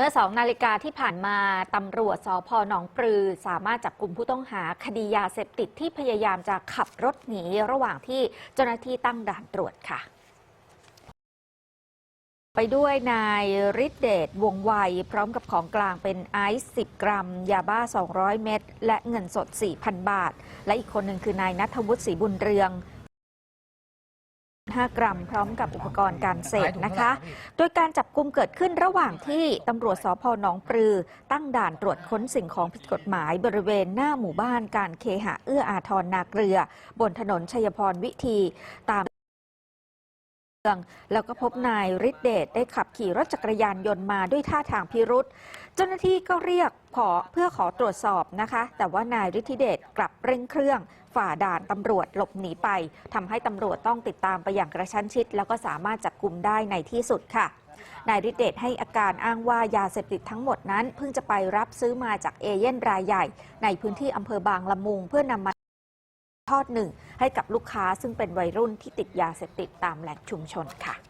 เมื่อสองนาฬิกาที่ผ่านมาตำรวจสพหนองปลือ สามารถจับกลุ่มผู้ต้องหาคดียาเสพติดที่พยายามจะขับรถหนีระหว่างที่เจ้าหน้าที่ตั้งด่านตรวจค่ะ ไปด้วยนายฤทธิเดชวงไวพร้อมกับของกลางเป็นไอซ์10 กรัม ยาบ้า 200 เม็ดและเงินสด 4,000 บาท และอีกคนหนึ่งคือนายนัทวุฒิศรีบุญเรือง 5 กรัม พร้อมกับอุปกรณ์การเสพนะคะ โดยการจับกลุ่มเกิดขึ้นระหว่างที่ตำรวจสพหนองปลือ ตั้งด่านตรวจค้นสิ่งของผิดกฎหมายบริเวณหน้าหมู่บ้านการเคหะเอื้ออาทรนาเกลือ บนถนนชัยพรวิธีตาม แล้วก็พบนายฤทธิเดชได้ขับขี่รถจักรยานยนต์มาด้วยท่าทางพิรุษเจ้าหน้าที่ก็เรียกขอเพื่อขอตรวจสอบนะคะ แต่ว่านายฤทธิเดชกลับเร่งเครื่อง ฝ่าด่านตำรวจหลบหนีไปทำให้ตำรวจต้องติดตามไปอย่างกระชั้นชิด แล้วก็สามารถจับกลุ่มได้ในที่สุดค่ะนายฤทธิเดชให้อาการอ้างว่ายาเสพติดทั้งหมดนั้น เพิ่งจะไปรับซื้อมาจากเอเย่นรายใหญ่ ในพื้นที่อำเภอบางละมุงเพื่อนำมาทอดหนึ่ง ให้กับลูกค้าซึ่งเป็นวัยรุ่นที่ติดยาเสพติดตามแหล่งชุมชนค่ะ